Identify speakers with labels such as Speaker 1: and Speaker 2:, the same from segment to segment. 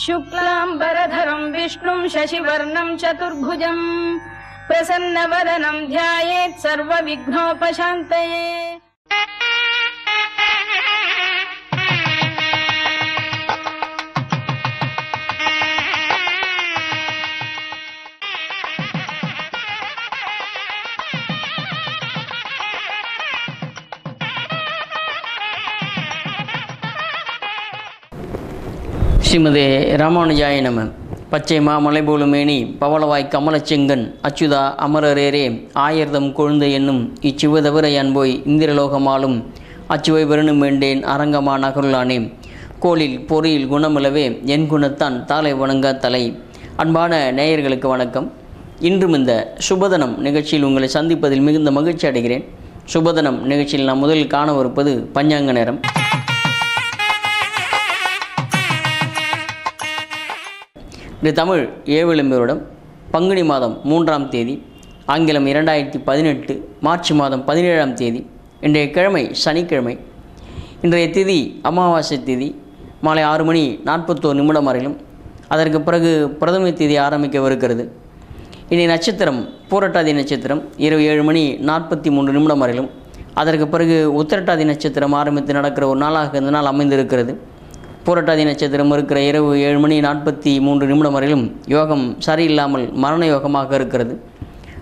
Speaker 1: शुक्लाम्बरधरम् विष्णुम् शशिवर्णम् चतुर्भुजम् प्रसन्नवदनम् ध्यायेत् सर्वविघ्नोपशान्तये।
Speaker 2: ஸ்ரீமதே ராமானுஜாய நம. பச்சை மாமலை போலுமேனி பவளவாய் கமலச்செங்கன் அச்சுதா அமரரேரே ஆயர்தம் கொழுந்த என்னும் இச்சிவதவிரை அன்போய் இந்திரலோகமாலும் அச்சுவை பெருணும் வேண்டேன் அரங்கமா நகருளானே. கோளில் பொறியில் குணமிலவே என் குணத்தான் தாளை வணங்கா தலை. அன்பான நேயர்களுக்கு வணக்கம். இன்றும் இந்த சுபதனம் நிகழ்ச்சியில் உங்களை சந்திப்பதில் மிகுந்த மகிழ்ச்சி அடைகிறேன். சுபதனம் நிகழ்ச்சியில் நாம் முதலில் காணவிருப்பது பஞ்சாங்க நேரம். இது தமிழ் ஏவிளம்பருடம் பங்குனி மாதம் மூன்றாம் தேதி ஆங்கிலம் இரண்டாயிரத்தி பதினெட்டு மார்ச் மாதம் பதினேழாம் தேதி இன்றைய கிழமை சனிக்கிழமை. இன்றைய திதி அமாவாசை திதி மாலை ஆறு மணி நாற்பத்தோரு நிமிடம் வரையிலும். அதற்கு பிறகு பிரதம தேதி ஆரம்பிக்கவிருக்கிறது. இனி நட்சத்திரம் பூரட்டாதி நட்சத்திரம் இரவு ஏழு மணி நாற்பத்தி மூன்று நிமிடம் வரையிலும். அதற்கு பிறகு உத்திரட்டாதி நட்சத்திரம் ஆரம்பித்து நடக்கிற ஒரு நாளாக இந்த நாள் அமைந்திருக்கிறது. பூரட்டாதி நட்சத்திரம் இருக்கிற இரவு ஏழு மணி நாற்பத்தி மூன்று நிமிடம் வரையிலும் யோகம் சரியில்லாமல் மரண யோகமாக இருக்கிறது.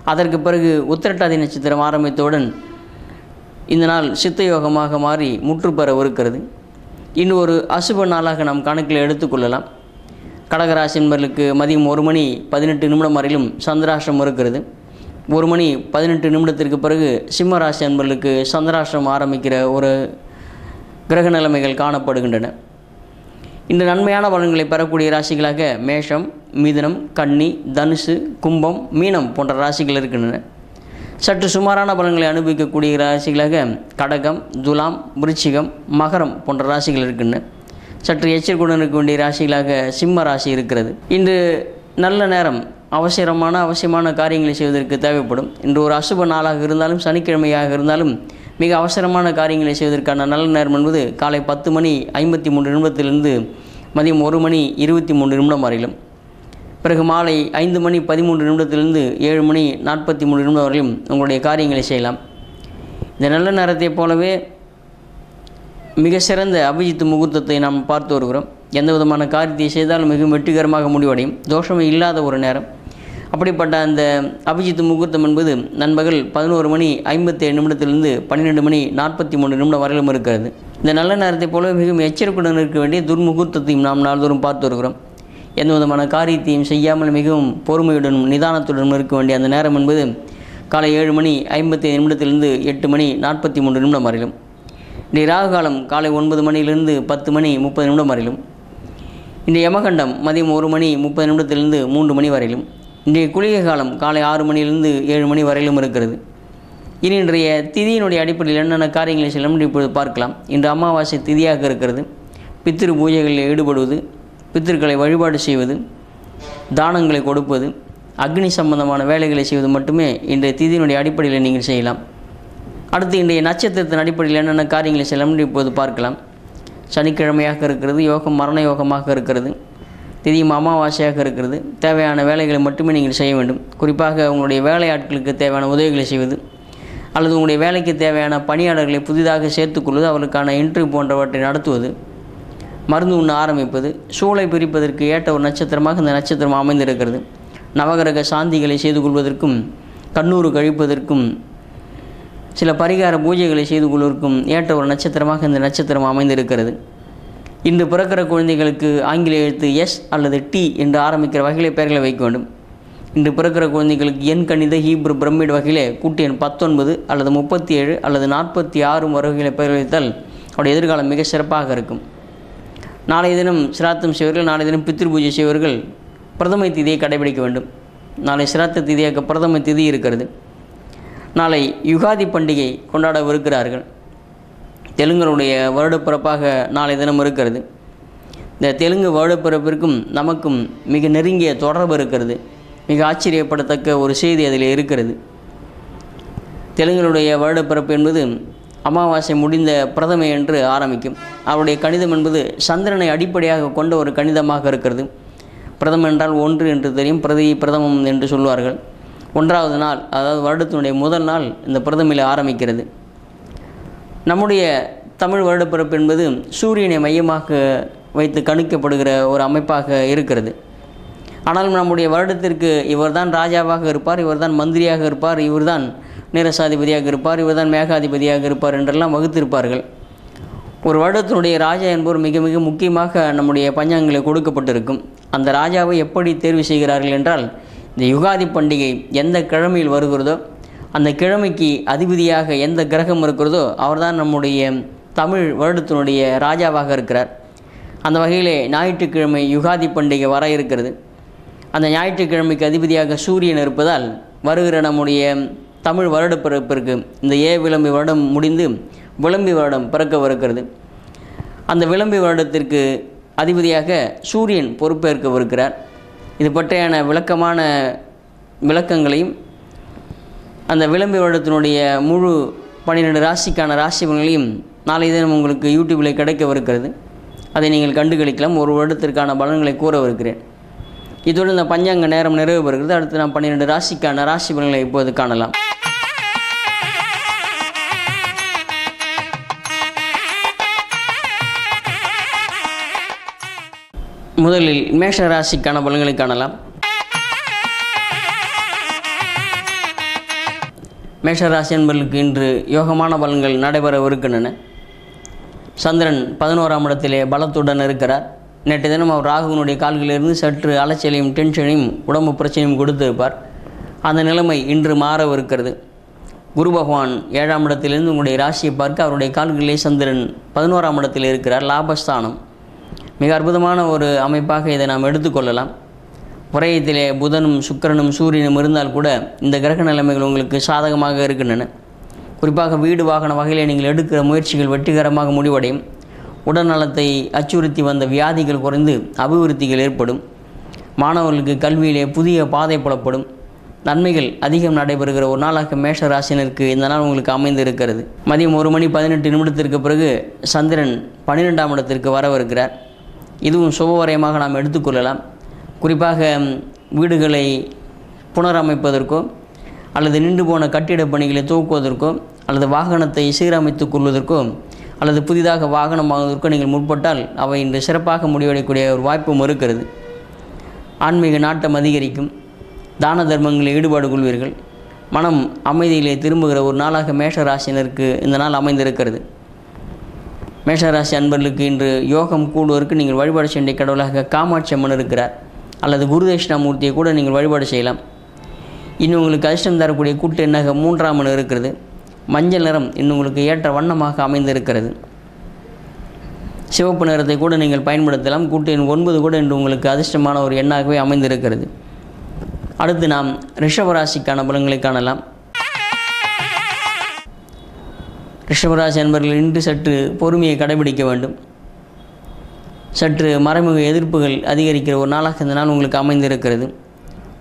Speaker 2: அதற்கு பிறகு உத்திரட்டாதி நட்சத்திரம் ஆரம்பித்தவுடன் இந்த நாள் சித்த யோகமாக மாறி முற்றுப்பெறவிருக்கிறது இன்னும் ஒரு அசுப நாளாக நாம் கணக்கில் எடுத்துக்கொள்ளலாம் கடகராசி என்பர்களுக்கு மதியம் ஒரு மணி பதினெட்டு நிமிடம் வரையிலும் சந்திராஷ்டிரம் இருக்கிறது. ஒரு மணி பதினெட்டு நிமிடத்திற்கு பிறகு சிம்மராசி ராசி சந்திராஷ்டிரம் ஆரம்பிக்கிற ஒரு கிரக நிலைமைகள் காணப்படுகின்றன. இந்த நன்மையான பலன்களை பெறக்கூடிய ராசிகளாக மேஷம் மிதுனம் கன்னி தனுசு கும்பம் மீனம் போன்ற ராசிகள் இருக்கின்றன. சற்று சுமாரான பலன்களை அனுபவிக்கக்கூடிய ராசிகளாக கடகம் துலாம் விருச்சிகம் மகரம் போன்ற ராசிகள் இருக்கின்றன. சற்று எச்சரிக்கையுடன் இருக்க வேண்டிய ராசிகளாக சிம்ம ராசி இருக்கிறது. இன்று நல்ல நேரம் அவசரமான அவசியமான காரியங்களை செய்வதற்கு தேவைப்படும். இன்று ஒரு அசுப நாளாக இருந்தாலும் சனிக்கிழமையாக இருந்தாலும் மிக அவசரமான காரியங்களை செய்வதற்கான நல்ல நேரம் என்பது காலை பத்து மணி ஐம்பத்தி மூன்று நிமிடத்திலிருந்து மதியம் ஒரு மணி இருபத்தி மூன்று நிமிடம் வரையிலும். பிறகு மாலை ஐந்து மணி பதிமூன்று நிமிடத்திலிருந்து ஏழு மணி நாற்பத்தி மூணு நிமிடம் வரையிலும் உங்களுடைய காரியங்களை செய்யலாம். இந்த நல்ல நேரத்தைப் போலவே மிக சிறந்த அபிஜித் முகூர்த்தத்தை நாம் பார்த்து வருகிறோம். எந்த விதமான காரியத்தை செய்தாலும் மிகவும் வெற்றிகரமாக முடிவடையும். தோஷமே இல்லாத ஒரு நேரம். அப்படிப்பட்ட அந்த அபிஜித் முகூர்த்தம் என்பது நண்பகல் பதினோரு மணி ஐம்பத்தேழு நிமிடத்திலிருந்து பன்னிரெண்டு மணி நாற்பத்தி மூணு நிமிடம் வரையிலும் இருக்கிறது. இந்த நல்ல நேரத்தைப் போல மிகவும் எச்சரிக்கையுடன் இருக்க வேண்டிய துர்முகூர்த்தத்தையும் நாம் நாள்தோறும் பார்த்து வருகிறோம். எந்த விதமான காரியத்தையும் செய்யாமல் மிகவும் பொறுமையுடனும் நிதானத்துடனும் இருக்க வேண்டிய அந்த நேரம் என்பது காலை ஏழு மணி ஐம்பத்தி நிமிடத்திலிருந்து எட்டு மணி நாற்பத்தி மூன்று நிமிடம் வரையிலும். இன்றைய ராகு காலம் காலை ஒன்பது மணியிலிருந்து பத்து மணி முப்பது நிமிடம் வரையிலும். இன்றைய யமகண்டம் மதியம் ஒரு மணி முப்பது நிமிடத்திலிருந்து மூன்று மணி வரையிலும். இன்றைய குளிகை காலம் காலை ஆறு மணியிலிருந்து ஏழு மணி வரையிலும் இருக்கிறது. இனி இன்றைய திதியினுடைய அடிப்படையில் என்னென்ன காரியங்களை செய்யலாம் இப்பொழுது பார்க்கலாம். இன்று அமாவாசை திதியாக இருக்கிறது. பித்திரு பூஜைகளில் ஈடுபடுவது பித்திருக்களை வழிபாடு செய்வது தானங்களை கொடுப்பது அக்னி சம்பந்தமான வேலைகளை செய்வது மட்டுமே இன்றைய திதியினுடைய அடிப்படையில் நீங்கள் செய்யலாம். அடுத்து இன்றைய நட்சத்திரத்தின் அடிப்படையில் என்னென்ன காரியங்களை செய்யலாம் இப்போது பார்க்கலாம். சனிக்கிழமையாக இருக்கிறது யோகம் மரண யோகமாக இருக்கிறது. திதியும் அமாவாசையாக இருக்கிறது. தேவையான வேலைகளை மட்டுமே நீங்கள் செய்ய வேண்டும். குறிப்பாக உங்களுடைய வேலையாட்களுக்கு தேவையான உதவிகளை செய்வது. அல்லது உங்களுடைய வேலைக்கு தேவையான பணியாளர்களை புதிதாக சேர்த்துக்கொள்வது அவர்களுக்கான இன்டர்வியூ போன்றவற்றை நடத்துவது. மருந்து உண்ண ஆரம்பிப்பது. சூளை பிரிப்பதற்கு ஏற்ற ஒரு நட்சத்திரமாக இந்த நட்சத்திரம் அமைந்திருக்கிறது. நவகிரக சாந்திகளை செய்து கொள்வதற்கும் கண்ணூறு கழிப்பதற்கும் சில பரிகார பூஜைகளை செய்து கொள்வதற்கும் ஏற்ற ஒரு நட்சத்திரமாக இந்த நட்சத்திரம் அமைந்திருக்கிறது. இன்று பிறக்கிற குழந்தைகளுக்கு ஆங்கில எழுத்து எஸ் அல்லது டி என்று ஆரம்பிக்கிற வகையிலே பெயர்களை வைக்க வேண்டும். இன்று பிறக்கிற குழந்தைகளுக்கு எண் கணித ஹீப்ரு பிரமிட் வகையிலே கூட்டு எண் பத்தொன்பது அல்லது முப்பத்தி ஏழு அல்லது நாற்பத்தி ஆறு வகைகளை பெயர் வைத்தால் அவருடைய எதிர்காலம் மிக சிறப்பாக இருக்கும். நாளைய தினம் சிராத்தம் செய்வர்கள் நாளைய தினம் பித்ரு பூஜை செய்வர்கள் பிரதமை திதியை கடைபிடிக்க வேண்டும். நாளை சிராத்த திதியாக பிரதம திதி இருக்கிறது. நாளை யுகாதி பண்டிகை கொண்டாடவிருக்கிறார்கள். தெலுங்கருடைய வருடப்பிறப்பாக நாளை தினம் இருக்கிறது. இந்த தெலுங்கு வருடப்பிறப்பிற்கும் நமக்கும் மிக நெருங்கிய தொடர்பு இருக்கிறது. மிக ஆச்சரியப்படத்தக்க ஒரு செய்தி அதில் இருக்கிறது. தெலுங்கருடைய வருடப்பிறப்பு என்பது அமாவாசை முடிந்த பிரதமை என்று ஆரம்பிக்கும். அவருடைய கணிதம் என்பது சந்திரனை அடிப்படையாக கொண்ட ஒரு கணிதமாக இருக்கிறது. பிரதமம் என்றால் ஒன்று என்று தெரியும். பிரதி பிரதமம் என்று சொல்வார்கள். ஒன்றாவது நாள் அதாவது வருடத்தினுடைய முதல் நாள் இந்த பிரதமையில் ஆரம்பிக்கிறது. நம்முடைய தமிழ் வருடப்பிறப்பு என்பது சூரியனை மையமாக வைத்து கணிக்கப்படுகிற ஒரு அமைப்பாக இருக்கிறது. ஆனாலும் நம்முடைய வருடத்திற்கு இவர்தான் ராஜாவாக இருப்பார் இவர்தான் மந்திரியாக இருப்பார் இவர்தான் நிரசாதிபதியாக இருப்பார் இவர்தான் மேகாதிபதியாக இருப்பார் என்றெல்லாம் வகுத்திருப்பார்கள். ஒரு வருடத்தினுடைய ராஜா என்பவர் மிக மிக முக்கியமாக நம்முடைய பஞ்சாங்கங்களில் கொடுக்கப்பட்டிருக்கும். அந்த ராஜாவை எப்படி தேர்வு செய்கிறார்கள் என்றால் இந்த யுகாதி பண்டிகை எந்த கிழமையில் வருகிறதோ அந்த கிழமைக்கு அதிபதியாக எந்த கிரகம் இருக்கிறதோ அவர்தான் நம்முடைய தமிழ் வருடத்தினுடைய ராஜாவாக இருக்கிறார். அந்த வகையிலே ஞாயிற்றுக்கிழமை யுகாதி பண்டிகை வர இருக்கிறது. அந்த ஞாயிற்றுக்கிழமைக்கு அதிபதியாக சூரியன் இருப்பதால் வருகிற நம்முடைய தமிழ் வருட பிறப்பிற்கு இந்த ஏ விளம்பி வருடம் முடிந்து விளம்பி வருடம் பிறக்கவிருக்கிறது. அந்த விளம்பி வருடத்திற்கு அதிபதியாக சூரியன் பொறுப்பேற்கவிருக்கிறார். இது பற்றியான விளக்கமான விளக்கங்களையும் அந்த விளம்பி வருடத்தினுடைய முழு பன்னிரெண்டு ராசிக்கான ராசி பலன்களையும் நாளைய தினம் உங்களுக்கு யூடியூப்பில் கிடைக்கவிருக்கிறது. அதை நீங்கள் கண்டுகளிக்கலாம். ஒரு வருடத்திற்கான பலன்களை கூறவிருக்கிறேன். இதோடு இந்த பஞ்சாங்க நேரம் நிறைவு பெறுகிறது. அடுத்து நாம் பன்னிரெண்டு ராசிக்கான ராசி பலன்களை இப்போது காணலாம். முதலில் மேஷ ராசிக்கான பலன்களை காணலாம். மேஷராசி என்பர்களுக்கு இன்று யோகமான பலன்கள் நடைபெறவிருக்கின்றன சந்திரன் பதினோராம் இடத்திலே பலத்துடன் இருக்கிறார். நேற்று தினம் அவர் ராகுவனுடைய கால்களிலிருந்து சற்று அலைச்சலையும் டென்ஷனையும் உடம்பு பிரச்சனையும் கொடுத்திருப்பார். அந்த நிலைமை இன்று மாறவிருக்கிறது. குரு பகவான் ஏழாம் இடத்திலிருந்து உங்களுடைய ராசியை பார்க்க அவருடைய கால்களிலே சந்திரன் பதினோராம் இடத்தில் இருக்கிறார் லாபஸ்தானம். மிக அற்புதமான ஒரு அமைப்பாக இதை நாம் எடுத்துக்கொள்ளலாம் புறையத்திலே புதனும் சுக்கிரனும் சூரியனும் இருந்தால் கூட இந்த கிரக நிலைமைகள் உங்களுக்கு சாதகமாக இருக்கின்றன. குறிப்பாக வீடு வாகன வகையில் நீங்கள் எடுக்கிற முயற்சிகள் வெற்றிகரமாக முடிவடையும். உடல்நலத்தை அச்சுறுத்தி வந்த வியாதிகள் குறைந்து அபிவிருத்திகள் ஏற்படும். மாணவர்களுக்கு கல்வியிலே புதிய பாதை புலப்படும். நன்மைகள் அதிகம் நடைபெறுகிற ஒரு நாளாக மேஷ ராசினருக்கு இந்த நாள் உங்களுக்கு அமைந்து இருக்கிறது மதியம் ஒரு மணி பதினெட்டு நிமிடத்திற்கு பிறகு சந்திரன் பன்னிரெண்டாம் இடத்திற்கு வரவிருக்கிறார். இதுவும் சுபவரயமாக நாம் எடுத்துக்கொள்ளலாம் குறிப்பாக வீடுகளை புனரமைப்பதற்கோ அல்லது நின்று போன கட்டிடப் பணிகளை துவக்குவதற்கோ அல்லது வாகனத்தை சீரமைத்துக் கொள்வதற்கோ அல்லது புதிதாக வாகனம் வாங்குவதற்கோ நீங்கள் முற்பட்டால் அவை இன்று சிறப்பாக முடிவடையக்கூடிய ஒரு வாய்ப்பும் இருக்கிறது. ஆன்மீக நாட்டம் அதிகரிக்கும். தான தர்மங்களில் ஈடுபாடு கொள்வீர்கள். மனம் அமைதியிலே திரும்புகிற ஒரு நாளாக மேஷ ராசினருக்கு இந்த நாள் அமைந்திருக்கிறது. மேஷராசி அன்பர்களுக்கு இன்று யோகம் கூடுவதற்கு நீங்கள் வழிபாடு செய்ய கடவுளாக காமாட்சி அம்மன் இருக்கிறார். அல்லது குரு தட்சிணாமூர்த்தியை கூட நீங்கள் வழிபாடு செய்யலாம். இன்னும் உங்களுக்கு அதிர்ஷ்டம் தரக்கூடிய கூட்டு என்னாக மூன்றாம் இருக்கிறது. மஞ்சள் நிறம் இன்னும் உங்களுக்கு ஏற்ற வண்ணமாக அமைந்திருக்கிறது. சிவப்பு நிறத்தை கூட நீங்கள் பயன்படுத்தலாம். கூட்டு எண் ஒன்பது கூட இன்று உங்களுக்கு அதிர்ஷ்டமான ஒரு எண்ணாகவே அமைந்திருக்கிறது. அடுத்து நாம் ரிஷபராசிக்கான பலன்களை காணலாம். ரிஷபராசி என்பவர்கள் இன்று சற்று பொறுமையை கடைபிடிக்க வேண்டும். சற்று மறைமுக எதிர்ப்புகள் அதிகரிக்கிற ஒரு நாளாக இந்த நாள் உங்களுக்கு அமைந்திருக்கிறது.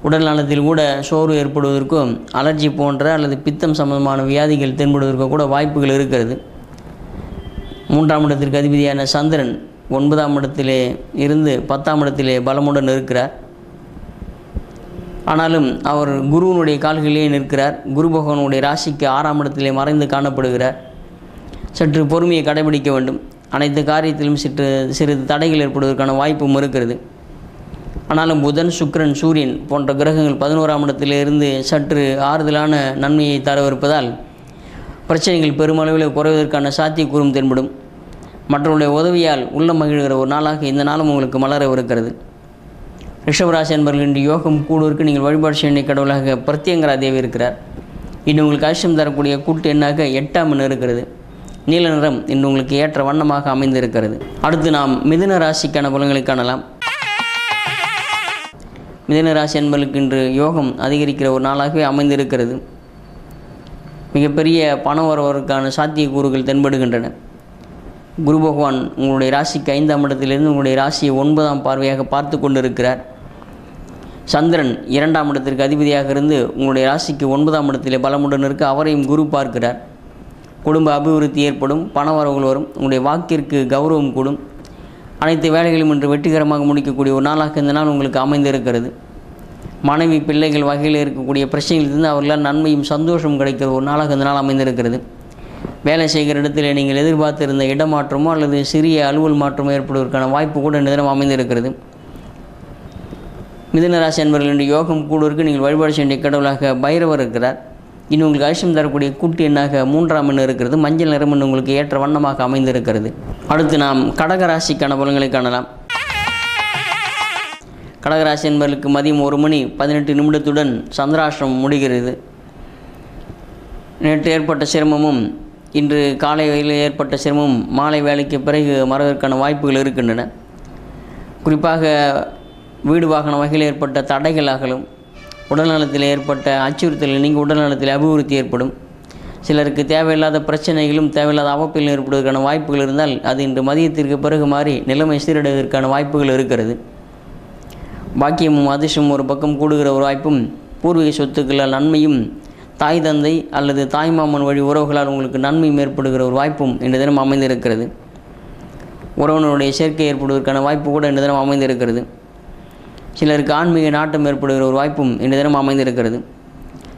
Speaker 2: உடல் நலத்தில் கூட சோர்வு ஏற்படுவதற்கும் அலர்ஜி போன்ற அல்லது பித்தம் சம்பந்தமான வியாதிகள் தென்படுவதற்கும் கூட வாய்ப்புகள் இருக்கிறது. மூன்றாம் இடத்திற்கு அதிபதியான சந்திரன் ஒன்பதாம் இடத்திலே இருந்து பத்தாம் இடத்திலே பலமுடன் இருக்கிறார். ஆனாலும் அவர் குருவனுடைய கால்களிலே நிற்கிறார். குரு பகவானுடைய ராசிக்கு ஆறாம் இடத்திலே மறைந்து காணப்படுகிறார். சற்று பொறுமையை கடைபிடிக்க வேண்டும். அனைத்து காரியத்திலும் சிற்று சிறிது தடைகள் ஏற்படுவதற்கான வாய்ப்பும் இருக்கிறது. ஆனாலும் புதன் சுக்கிரன் சூரியன் போன்ற கிரகங்கள் பதினோராம் இடத்திலிருந்து சற்று ஆறுதலான நன்மையை தரவிருப்பதால் பிரச்சனைகள் பெருமளவில் குறைவதற்கான சாத்தியக்கூறும் தென்படும். மற்றவருடைய உதவியால் உள்ள மகிழ்கிற ஒரு நாளாக இந்த நாளும் உங்களுக்கு மலரவிருக்கிறது. ரிஷபராசி என்பவர்கள் இன்று யோகம் கூடுவதற்கு நீங்கள் வழிபாடு செய்ய கடவுளாக பிரத்யங்கரா தேவி இருக்கிறார். இன்று உங்களுக்கு அதிர்ஷ்டம் தரக்கூடிய கூட்டு எண்ணாக எட்டாம் எண் இருக்கிறது. நீல நிறம் இன்று உங்களுக்கு ஏற்ற வண்ணமாக அமைந்திருக்கிறது. அடுத்து நாம் மிதுன ராசிக்கான பலன்களை காணலாம். மிதுன ராசி என்பர்களுக்கு இன்று யோகம் அதிகரிக்கிற ஒரு நாளாகவே அமைந்திருக்கிறது. மிகப்பெரிய பணம் வருவதற்கான சாத்தியக்கூறுகள் தென்படுகின்றன. குரு பகவான் உங்களுடைய ராசிக்கு ஐந்தாம் இடத்திலிருந்து உங்களுடைய ராசியை ஒன்பதாம் பார்வையாக பார்த்து கொண்டிருக்கிறார். சந்திரன் இரண்டாம் இடத்திற்கு அதிபதியாக இருந்து உங்களுடைய ராசிக்கு ஒன்பதாம் இடத்திலே பலமுடன் இருக்க அவரையும் குரு பார்க்கிறார். குடும்ப அபிவிருத்தி ஏற்படும் பணவரவுகள் வரும் உங்களுடைய வாக்கிற்கு கௌரவம் கூடும். அனைத்து வேலைகளும் இன்று வெற்றிகரமாக முடிக்கக்கூடிய ஒரு நாளாக இந்த நாள் உங்களுக்கு அமைந்திருக்கிறது. மனைவி பிள்ளைகள் வகையில் இருக்கக்கூடிய பிரச்சனைகளிலிருந்து அவர்களால் நன்மையும் சந்தோஷமும் கிடைக்கிற ஒரு நாளாக இந்த நாள் அமைந்திருக்கிறது. வேலை செய்கிற இடத்துல நீங்கள் எதிர்பார்த்திருந்த இடமாற்றமோ அல்லது சிறிய அலுவல் மாற்றமோ ஏற்படுவதற்கான வாய்ப்பு கூட இந்த தினம் அமைந்திருக்கிறது. மிதுனராசி என்பவர்களுடைய யோகம் கூடுவதற்கு நீங்கள் வழிபாடு செய்ய கடவுளாக பைரவர் இருக்கிறார். இன்னும் உங்களுக்கு அதிர்ஷ்டம் தரக்கூடிய கூட்டு எண்ணாக மூன்றாம் எண் இருக்கிறது. மஞ்சள் நிறம் எண் உங்களுக்கு ஏற்ற வண்ணமாக அமைந்திருக்கிறது. அடுத்து நாம் கடகராசிக்கான பலன்களை காணலாம். கடகராசி என்பவர்களுக்கு மதியம் ஒரு மணி பதினெட்டு நிமிடத்துடன் சந்திராசிரமம் முடிகிறது. நேற்று ஏற்பட்ட சிரமமும் இன்று காலை வேலையில் ஏற்பட்ட சிரமமும் மாலை வேலைக்கு பிறகு மறவதற்கான வாய்ப்புகள் இருக்கின்றன. குறிப்பாக வீடு வாகன வகையில் ஏற்பட்ட தடைகளாகலும் உடல்நலத்தில் ஏற்பட்ட அச்சுறுத்தல் நீங்கள் உடல்நலத்தில் அபிவிருத்தி ஏற்படும். சிலருக்கு தேவையில்லாத பிரச்சனைகளும் தேவையில்லாத அவப்பில் ஏற்படுவதற்கான வாய்ப்புகள் இருந்தால் அது இன்று மதியத்திற்கு பிறகு மாறி நிலைமை சீரடைவதற்கான வாய்ப்புகள் இருக்கிறது. பாக்கியமும் அதிர்ஷ்டமும் ஒரு பக்கம் கூடுகிற ஒரு வாய்ப்பும் பூர்வீக சொத்துக்களால் நன்மையும் தாய் தந்தை அல்லது தாய்மாமன் வழி உறவுகளால் உங்களுக்கு நன்மையும் ஏற்படுகிற ஒரு வாய்ப்பும் இன்று தினம் அமைந்திருக்கிறது. உறவினருடைய சேர்க்கை ஏற்படுவதற்கான வாய்ப்பு கூட இன்று தினம் அமைந்திருக்கிறது. சிலருக்கு ஆன்மீக நாட்டம் ஏற்படுகிற ஒரு வாய்ப்பும் இன்று தினம் அமைந்திருக்கிறது.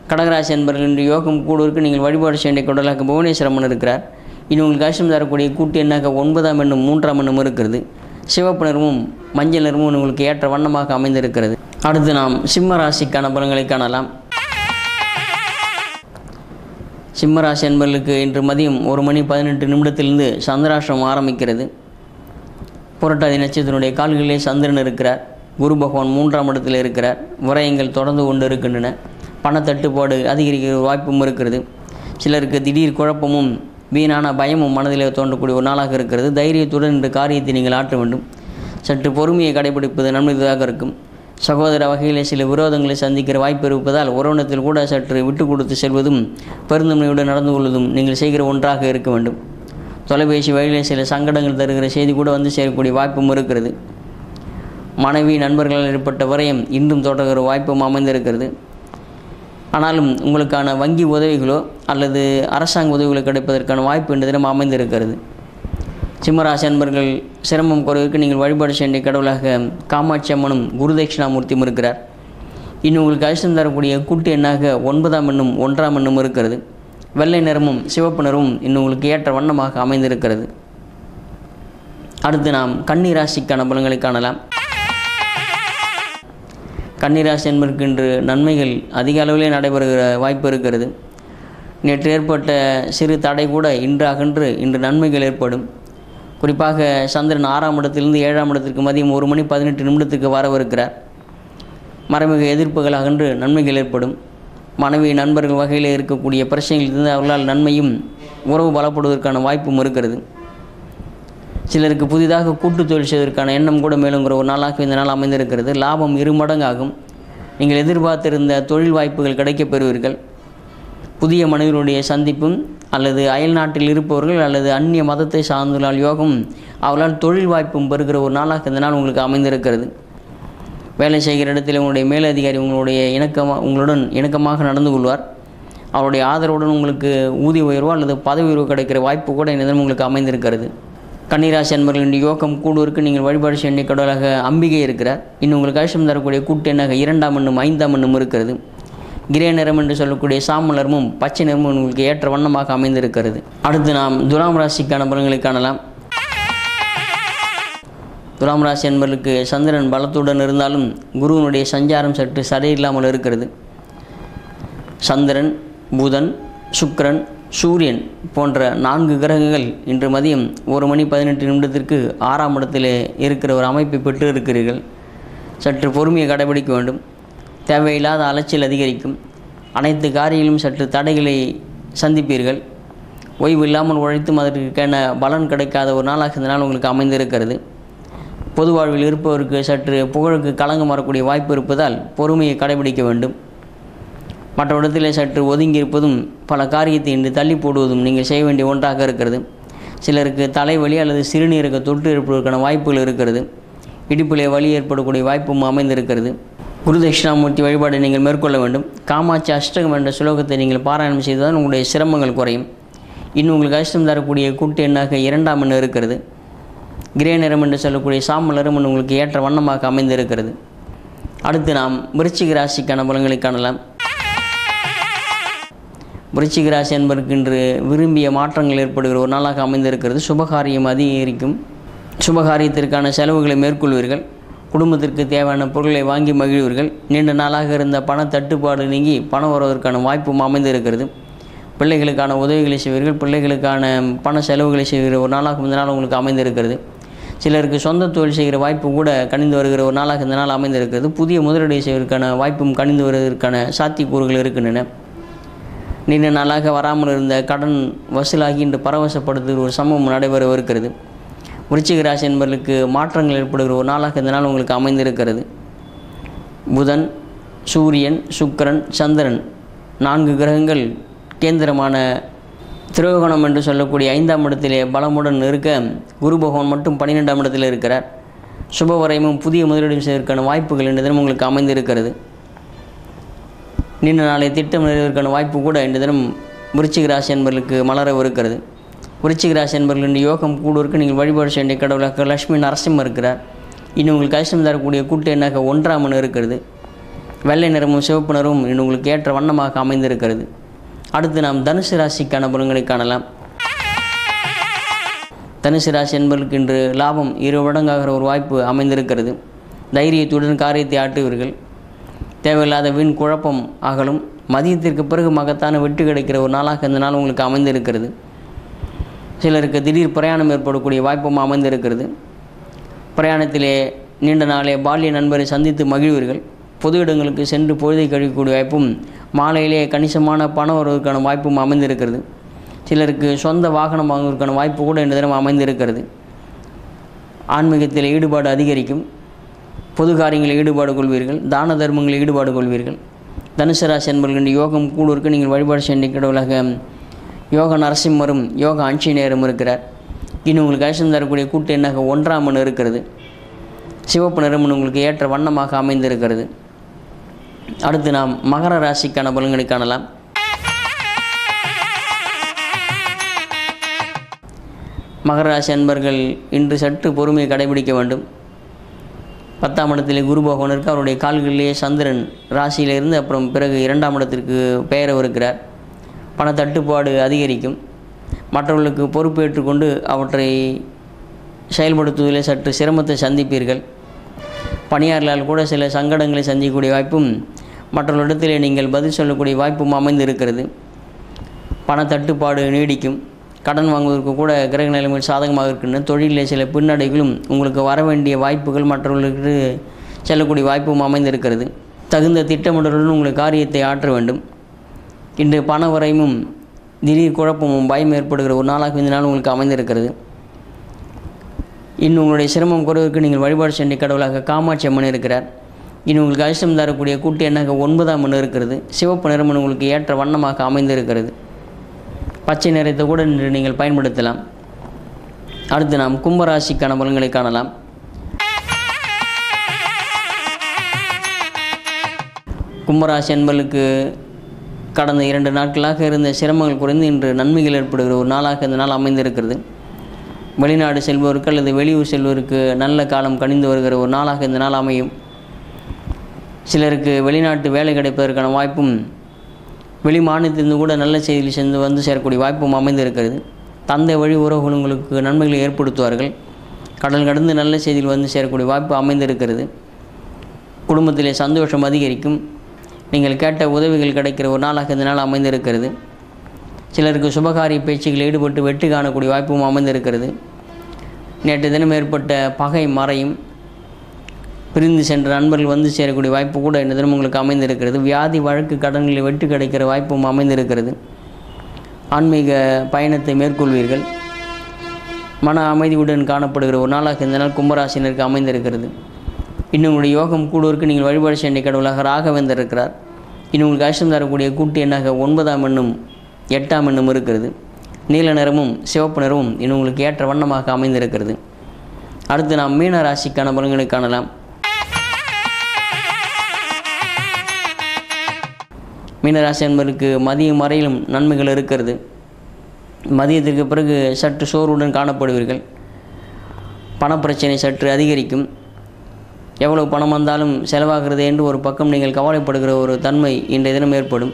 Speaker 2: கடகராசி என்பவர்கள் இன்று யோகம் கூடுவருக்கு நீங்கள் வழிபாடு செய்ய கொண்டலாக புவனேஸ்வரம்மன் இருக்கிறார். இனி உங்களுக்கு கஷ்டம் தரக்கூடிய கூட்டு எண்ணாக ஒன்பதாம் எண்ணும் மூன்றாம் எண்ணும் இருக்கிறது. சிவப்பு நிறமும் மஞ்சள் நிறமும் உங்களுக்கு ஏற்ற வண்ணமாக அமைந்திருக்கிறது. அடுத்து நாம் சிம்ம ராசிக்கான பலன்களை காணலாம். சிம்மராசி என்பர்களுக்கு இன்று மதியம் ஒரு மணி பதினெட்டு நிமிடத்திலிருந்து சந்திராஷ்டிரம் ஆரம்பிக்கிறது. புரட்டாதி நட்சத்திரனுடைய கால்களிலே சந்திரன் இருக்கிறார். குரு பகவான் மூன்றாம் இடத்தில் இருக்கிறார் விரயங்கள் தொடர்ந்து கொண்டு இருக்கின்றன பணத்தட்டுப்பாடு அதிகரிக்கிற வாய்ப்பும் இருக்கிறது. சிலருக்கு திடீர் குழப்பமும் வீணான பயமும் மனதில் தோன்றக்கூடிய ஒரு நாளாக இருக்கிறது. தைரியத்துடன் இந்த காரியத்தை நீங்கள் ஆற்ற வேண்டும். சற்று பொறுமையை கடைபிடிப்பது நன்மையாக இருக்கும். சகோதர வகையிலே சில விரோதங்களை சந்திக்கிற வாய்ப்பு இருப்பதால் உறவினத்தில் கூட சற்று விட்டு கொடுத்து செல்வதும் பெருந்தன்மையுடன் நடந்து கொள்வதும் நீங்கள் செய்கிற ஒன்றாக இருக்க வேண்டும். தொலைபேசி வழியிலே சில சங்கடங்கள் தருகிற செய்தி கூட வந்து சேரக்கூடிய வாய்ப்பும் இருக்கிறது. மனைவி நண்பர்களால் ஏற்பட்ட வரையும் இன்றும் தொடர்கிற வாய்ப்பும் அமைந்திருக்கிறது. ஆனாலும் உங்களுக்கான வங்கி உதவிகளோ அல்லது அரசாங்க உதவிகளோ கிடைப்பதற்கான வாய்ப்பு இந்த தினம் அமைந்திருக்கிறது. சிம்மராசி அன்பர்கள் சிரமம் குறைவுக்கு நீங்கள் வழிபாடு செய்ய கடவுளாக காமாட்சி அம்மனும் குருதட்சிணாமூர்த்தியும் இருக்கிறார். இன்னும் உங்களுக்கு அதிர்ஷ்டம் தரக்கூடிய கூட்டு எண்ணாக ஒன்பதாம் எண்ணும் ஒன்றாம் எண்ணும் இருக்கிறது. வெள்ளை நிறமும் சிவப்பு நிறமும் இன்னும் உங்களுக்கு ஏற்ற வண்ணமாக அமைந்திருக்கிறது. அடுத்து நாம் கன்னி ராசிக்கான பலன்களை காணலாம். கன்னிராசி என்பதற்கு இன்று நன்மைகள் அதிக அளவிலே நடைபெறுகிற வாய்ப்பு இருக்கிறது. நேற்று ஏற்பட்ட சிறு தடை கூட இன்று அகன்று இன்று நன்மைகள் ஏற்படும். குறிப்பாக சந்திரன் ஆறாம் இடத்திலிருந்து ஏழாம் இடத்திற்கு மதியம் ஒரு மணி பதினெட்டு நிமிடத்துக்கு வரவிருக்கிறார். மறைமுக எதிர்ப்புகள் அகன்று நன்மைகள் ஏற்படும். மனைவி நண்பர்கள் வகையில் இருக்கக்கூடிய பிரச்சனைகளிலிருந்து அவர்களால் நன்மையும் உறவு பலப்படுவதற்கான வாய்ப்பும் இருக்கிறது. சிலருக்கு புதிதாக கூட்டு தொழில் செய்வதற்கான எண்ணம் கூட மேலுங்கிற ஒரு நாளாக இந்த நாள் அமைந்திருக்கிறது. லாபம் இருமடங்காகும் நீங்கள் எதிர்பார்த்திருந்த தொழில் வாய்ப்புகள் கிடைக்கப் பெறுவீர்கள் புதிய மனிதர்களுடைய சந்திப்பும் அல்லது அயல் நாட்டில் இருப்பவர்கள் அல்லது அந்நிய மதத்தை சார்ந்துள்ளால் யோகம் அவர்களால் தொழில் வாய்ப்பும் பெறுகிற ஒரு நாளாக இந்த நாள் உங்களுக்கு அமைந்திருக்கிறது. வேலை செய்கிற இடத்தில் உங்களுடைய மேலதிகாரி உங்களுடைய இணக்கமாக உங்களுடன் இணக்கமாக நடந்து கொள்வார். அவருடைய ஆதரவுடன் உங்களுக்கு ஊதிய உயர்வோ அல்லது பதவி உயர்வு கிடைக்கிற வாய்ப்பு கூட இந்த உங்களுக்கு அமைந்திருக்கிறது. கன்னிராசி அன்பர்களின் யோகம் கூடுவருக்கு நீங்கள் வழிபாடு செய்ய கடவுளாக அம்பிகை இருக்கிறார். இன்னும் உங்களுக்கு கஷ்டம் தரக்கூடிய கூட்டு எண்ணாக இரண்டாம் எண்ணும் ஐந்தாம் எண்ணும் இருக்கிறது. கிரே நிறம் என்று சொல்லக்கூடிய சாமலரமும் பச்சை நிறமும் உங்களுக்கு ஏற்ற வண்ணமாக அமைந்திருக்கிறது. அடுத்து நாம் துலாம் ராசிக்கான பலன்களை காணலாம். துலாம் ராசி என்பர்களுக்கு சந்திரன் பலத்துடன் இருந்தாலும் குருவனுடைய சஞ்சாரம் சற்று சரியில்லாமல் இருக்கிறது. சந்திரன் புதன் சுக்கரன் சூரியன் போன்ற நான்கு கிரகங்கள் இன்று மதியம் ஒரு மணி பதினெட்டு நிமிடத்திற்கு ஆறாம் இடத்திலே இருக்கிற ஒரு அமைப்பை பெற்று இருக்கிறீர்கள் சற்று பொறுமையை கடைபிடிக்க வேண்டும். தேவையில்லாத அலைச்சல் அதிகரிக்கும். அனைத்து காரியங்களும் சற்று தடைகளை சந்திப்பீர்கள். ஓய்வு இல்லாமல் உழைத்தும் அதற்கான பலன் கிடைக்காத ஒரு நாளாக இந்த நாள் உங்களுக்கு அமைந்திருக்கிறது. பொது வாழ்வில் இருப்பவருக்கு சற்று புகழுக்கு களங்கம் வரக்கூடிய வாய்ப்பு இருப்பதால் பொறுமையை கடைபிடிக்க வேண்டும். மற்ற இடத்திலே சற்று ஒதுங்கி இருப்பதும் பல காரியத்தை இன்று தள்ளி போடுவதும் நீங்கள் செய்ய வேண்டிய ஒன்றாக இருக்கிறது. சிலருக்கு தலைவலி அல்லது சிறுநீரக தொற்று ஏற்படுவதற்கான வாய்ப்புகள் இருக்கிறது. இடுப்பிலே வலி ஏற்படக்கூடிய வாய்ப்பும் அமைந்திருக்கிறது. குரு தட்சிணாமூர்த்தி வழிபாடை நீங்கள் மேற்கொள்ள வேண்டும். காமாட்சி அஷ்டகம் என்ற சுலோகத்தை நீங்கள் பாராயணம் செய்தால் உங்களுடைய சிரமங்கள் குறையும். இன்னும் உங்களுக்கு அஷ்டம் தரக்கூடிய கூட்டு எண்ணாக இரண்டாம் எண் இருக்கிறது. கிரே நிறம் என்று சொல்லக்கூடிய சாம்பல் நிறம் உங்களுக்கு ஏற்ற வண்ணமாக அமைந்திருக்கிறது. அடுத்து நாம் விருச்சிக ராசிக்கான பலங்களை காணலாம். விருச்சிக ராசி என்பதற்கு இன்று விரும்பிய மாற்றங்கள் ஏற்படுகிற ஒரு நாளாக அமைந்திருக்கிறது. சுபகாரியம் அதிகரிக்கும். சுபகாரியத்திற்கான செலவுகளை மேற்கொள்வீர்கள். குடும்பத்திற்கு தேவையான பொருட்களை வாங்கி மகிழ்வீர்கள். நீண்ட நாளாக இருந்த பண தட்டுப்பாடு நீங்கி பணம் வருவதற்கான வாய்ப்பும் அமைந்திருக்கிறது. பிள்ளைகளுக்கான உதவிகளை செய்வீர்கள். பிள்ளைகளுக்கான பண செலவுகளை செய்கிற ஒரு நாளாக இந்த நாள் உங்களுக்கு அமைந்திருக்கிறது. சிலருக்கு சொந்த தொழில் செய்கிற வாய்ப்பு கூட கணிந்து வருகிற ஒரு நாளாக இந்த நாள் அமைந்திருக்கிறது. புதிய முதலீடு செய்வதற்கான வாய்ப்பும் கணிந்து வருவதற்கான சாத்தியக்கூறுகள் இருக்கின்றன. நீண்ட நாளாக வராமல் இருந்த கடன் வசூலாகி இன்று பரவசப்படுத்துகிற ஒரு சம்பவம் நடைபெறவிருக்கிறது. விருச்சிக ராசி என்பவர்களுக்கு மாற்றங்கள் ஏற்படுகிற ஒரு நாளாக இந்த நாள் உங்களுக்கு அமைந்திருக்கிறது. புதன் சூரியன் சுக்கரன் சந்திரன் நான்கு கிரகங்கள் கேந்திரமான திரோகணம் என்று சொல்லக்கூடிய ஐந்தாம் இடத்திலே பலமுடன் இருக்க குரு பகவான் மட்டும் பன்னிரெண்டாம் இடத்தில் இருக்கிறார். சுபவரையமும் புதிய முதலீடு செய்வதற்கான வாய்ப்புகள் என்ற தினம் உங்களுக்கு அமைந்திருக்கிறது. நீண்ட நாளை திட்டம் நிறைவேற்கான வாய்ப்பு கூட இன்று தினம் விருச்சிக ராசி என்பவர்களுக்கு மலரவிருக்கிறது விருச்சிக ராசி என்பவர்கள் இன்று யோகம் கூடுவதற்கு நீங்கள் வழிபாடு செய்ய வேண்டிய கடவுளாக லட்சுமி நரசிம்மர் இருக்கிறார். இன்னும் உங்களுக்கு கஷ்டம் தரக்கூடிய கூட்டு எண்ணாக ஒன்றாம் இருக்கிறது. வெள்ளை நிறமும் சிவப்பு நிறமும் இன்னும் உங்களுக்கு ஏற்ற வண்ணமாக அமைந்திருக்கிறது. அடுத்து நாம் தனுசு ராசிக்கான பலன்களை காணலாம். தனுசு ராசி என்பவர்களுக்கு இன்று லாபம் இரு மடங்காகிற ஒரு வாய்ப்பு அமைந்திருக்கிறது. தைரியத்துடன் காரியத்தை ஆட்டுவீர்கள் தேவையில்லாத வீண் குழப்பம் அகலும். மதியத்திற்கு பிறகு மகத்தான வெட்டு கிடைக்கிற ஒரு நாளாக இந்த நாள் உங்களுக்கு அமைந்திருக்கிறது. சிலருக்கு திடீர் பிரயாணம் ஏற்படக்கூடிய வாய்ப்பும் அமைந்திருக்கிறது. பிரயாணத்திலே நீண்ட நாளே பால்ய நண்பரை சந்தித்து மகிழ்வீர்கள். பொது இடங்களுக்கு சென்று பொழுதை கழிக்கக்கூடிய வாய்ப்பும் மாலையிலே கணிசமான பணம் வருவதற்கான வாய்ப்பும் அமைந்திருக்கிறது. சிலருக்கு சொந்த வாகனம் வாங்குவதற்கான வாய்ப்பு கூட இந்த தினம் அமைந்திருக்கிறது. ஆன்மீகத்தில் ஈடுபாடு அதிகரிக்கும். பொது காரியங்களில் ஈடுபாடு கொள்வீர்கள் தான தர்மங்களில் ஈடுபாடு கொள்வீர்கள். தனுசு ராசி என்பவர்கள் யோகம் கூடுவருக்கு நீங்கள் வழிபாடு செய்ய கடவுளாக யோக நரசிம்மரும் யோக ஆஞ்சநேயரும் இருக்கிறார். இன்னும் உங்களுக்கு ஐசம் தரக்கூடிய கூட்டு எண்ணாக ஒன்றாம் மண் இருக்கிறது. சிவப்பு நிறமன் உங்களுக்கு ஏற்ற வண்ணமாக அமைந்திருக்கிறது. அடுத்து நாம் மகர ராசிக்கான பலன்களை காணலாம். மகர ராசி அன்பர்கள் இன்று சற்று பொறுமையை கடைபிடிக்க வேண்டும். பத்தாம் இடத்திலே குரு பகவான் இருக்கு அவருடைய கால்களிலேயே சந்திரன் ராசியிலிருந்து அப்புறம் பிறகு இரண்டாம் இடத்திற்கு பெயரவிருக்கிறார் பண தட்டுப்பாடு அதிகரிக்கும். மற்றவர்களுக்கு பொறுப்பேற்றுக்கொண்டு அவற்றை செயல்படுத்துவதிலே சற்று சிரமத்தை சந்திப்பீர்கள். பணியாளர்களால் கூட சில சங்கடங்களை சந்திக்கக்கூடிய வாய்ப்பும் மற்றவர்களிடத்திலே நீங்கள் பதில் சொல்லக்கூடிய வாய்ப்பும் அமைந்திருக்கிறது. பண தட்டுப்பாடு நீடிக்கும். கடன் வாங்குவதற்கு கூட கிரக நிலைமைகள் சாதகமாக இருக்கின்றன. தொழிலில் சில பின்னடைகளும் உங்களுக்கு வர வேண்டிய வாய்ப்புகள் மற்றவர்களுக்கு செல்லக்கூடிய வாய்ப்பும் அமைந்திருக்கிறது. தகுந்த திட்டமிடலுடன் உங்கள் காரியத்தை ஆற்ற வேண்டும். இன்று பண வரையும் திடீர் குழப்பமும் பயம் ஏற்படுகிற ஒரு நாளாக இந்த நாள் உங்களுக்கு அமைந்திருக்கிறது. இன்னும் உங்களுடைய சிரமம் குறைவதற்கு நீங்கள் வழிபாடு சென்ற கடவுளாக காமாட்சி அம்மன் இருக்கிறார். இன்னும் உங்களுக்கு அதிர்ஷ்டம் தரக்கூடிய கூட்டு எண்ணாக ஒன்பதாம் மண் இருக்கிறது. சிவப்பு நிறமன் உங்களுக்கு ஏற்ற வண்ணமாக அமைந்திருக்கிறது. பச்சை நிறத்தை கூட இன்று நீங்கள் பயன்படுத்தலாம். அடுத்து நாம் கும்பராசிக்கான பலன்களை காணலாம். கும்பராசி என்பர்களுக்கு கடந்த இரண்டு நாட்களாக இருந்த சிரமங்கள் குறைந்து இன்று நன்மைகள் ஏற்படுகிற ஒரு நாளாக இந்த நாள் அமைந்திருக்கிறது. வெளிநாடு செல்பவருக்கு அல்லது வெளியூர் செல்வருக்கு நல்ல காலம் கணிந்து வருகிற ஒரு நாளாக இந்த நாள் அமையும். சிலருக்கு வெளிநாட்டு வேலை கிடைப்பதற்கான வாய்ப்பும் வெளி மாநிலத்திலிருந்து கூட நல்ல செய்தியில் சென்று வந்து சேரக்கூடிய வாய்ப்பும் அமைந்திருக்கிறது. தந்தை வழி உறவுகள் உங்களுக்கு நன்மைகளை ஏற்படுத்துவார்கள். கடல் கடந்து நல்ல செய்தியில் வந்து சேரக்கூடிய வாய்ப்பு அமைந்திருக்கிறது. குடும்பத்திலே சந்தோஷம் அதிகரிக்கும். நீங்கள் கேட்ட உதவிகள் கிடைக்கிற ஒரு நாளாக இந்த நாள் அமைந்திருக்கிறது. சிலருக்கு சுபகாரிய பேச்சுகளில் ஈடுபட்டு வெற்றி காணக்கூடிய வாய்ப்பும் அமைந்திருக்கிறது. நேற்று தினம் ஏற்பட்ட பகை மறையும். பிரிந்து சென்ற நண்பர்கள் வந்து சேரக்கூடிய வாய்ப்பு கூட இந்த தினம் உங்களுக்கு அமைந்திருக்கிறது. வியாதி வழக்கு கடன்களில் வெட்டு கிடைக்கிற வாய்ப்பும் அமைந்திருக்கிறது. ஆன்மீக பயணத்தை மேற்கொள்வீர்கள். மன அமைதியுடன் காணப்படுகிற ஒரு நாளாக இந்த நாள் கும்பராசினருக்கு அமைந்திருக்கிறது. இன்னும் உங்களுடைய யோகம் கூடுவதற்கு நீங்கள் வழிபாடு செய்ய கடவுளாக ராகவேந்தர் இருக்கிறார் இன்னும் உங்களுக்கு அஷ்டம் தரக்கூடிய கூட்டு எண்ணாக ஒன்பதாம் எண்ணும் எட்டாம் எண்ணும் இருக்கிறது. நீல நிறமும் சிவப்பு நிறமும் இன்னும் உங்களுக்கு ஏற்ற வண்ணமாக அமைந்திருக்கிறது. அடுத்து நாம் மீன ராசிக்கான பலன்களை காணலாம். மீனராசி என்பதற்கு மதியம் வரையிலும் நன்மைகள் இருக்கிறது. மதியத்திற்கு பிறகு சற்று சோர்வுடன் காணப்படுவீர்கள். பணப்பிரச்சனை சற்று அதிகரிக்கும். எவ்வளவு பணம் வந்தாலும் செலவாகிறது என்று ஒரு பக்கம் நீங்கள் கவலைப்படுகிற ஒரு தன்மை இன்றைய தினம் ஏற்படும்.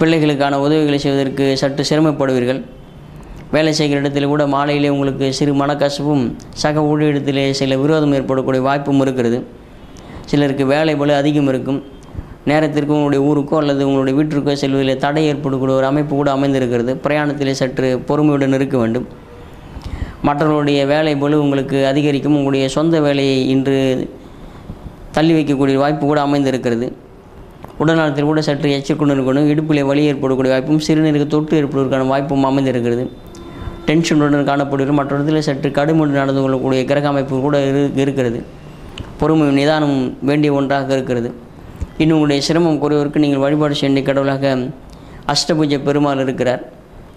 Speaker 2: பிள்ளைகளுக்கான உதவிகளை செய்வதற்கு சற்று சிரமப்படுவீர்கள். வேலை செய்கிற இடத்தில் கூட மாலையிலே உங்களுக்கு சிறு மனக்கசப்பும் சக ஊழியத்திலே சில விரோதம் ஏற்படக்கூடிய வாய்ப்பும் இருக்கிறது. சிலருக்கு வேலை பலு அதிகம் இருக்கும். நேரத்திற்கு உங்களுடைய ஊருக்கோ அல்லது உங்களுடைய வீட்டிற்கோ செல்வதில் தடை ஏற்படக்கூடிய ஒரு அமைப்பு கூட அமைந்திருக்கிறது. பிரயாணத்திலே சற்று பொறுமையுடன் இருக்க வேண்டும். மற்றவர்களுடைய வேலை பளு உங்களுக்கு அதிகரிக்கும். உங்களுடைய சொந்த வேலையை இன்று தள்ளி வைக்கக்கூடிய வாய்ப்பு கூட அமைந்திருக்கிறது. உடல்நலத்தில் கூட சற்று எச்சரிக்கையுடன் இருக்கணும் இடுப்பிலே வலி ஏற்படக்கூடிய வாய்ப்பும் சிறுநீருக்கு தொற்று ஏற்படுவதற்கான வாய்ப்பும் அமைந்திருக்கிறது. டென்ஷனுடன் காணப்படுகிற மற்ற இடத்துல சற்று கடுமையுடன் நடந்து கொள்ளக்கூடிய கிரக அமைப்பு கூட இரு இருக்கிறது. பொறுமை நிதானம் வேண்டிய ஒன்றாக இருக்கிறது. இன்னும் உங்களுடைய சிரமம் குறைவருக்கு நீங்கள் வழிபாடு செய்ய கடவுளாக அஷ்டபூஜை பெருமாள் இருக்கிறார்.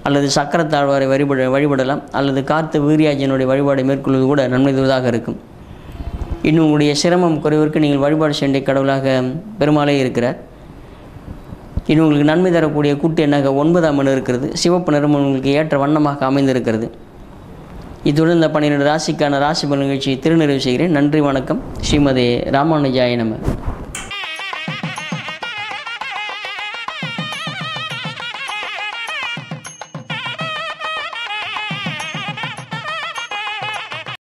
Speaker 2: அல்லது சக்கரத்தாழ்வாரை வழிபட வழிபடலாம். அல்லது காத்து வீரியாஜனுடைய வழிபாடை மேற்கொள்வது கூட நன்மை தருவதாக இருக்கும். இன்னும் உங்களுடைய சிரமம் குறைவருக்கு நீங்கள் வழிபாடு செய்ய கடவுளாக பெருமாளே இருக்கிறார். இன்னும் உங்களுக்கு நன்மை தரக்கூடிய கூட்டு எண்ணாக ஒன்பதாம் எண் இருக்கிறது. சிவப்பு நிறம் உங்களுக்கு ஏற்ற வண்ணமாக அமைந்திருக்கிறது. இத்துடன் இந்த பன்னிரெண்டு ராசிக்கான ராசி பலன் நிகழ்ச்சியை திருநிறைவு செய்கிறேன். நன்றி வணக்கம். ஸ்ரீமதி ராமானுஜாய நம.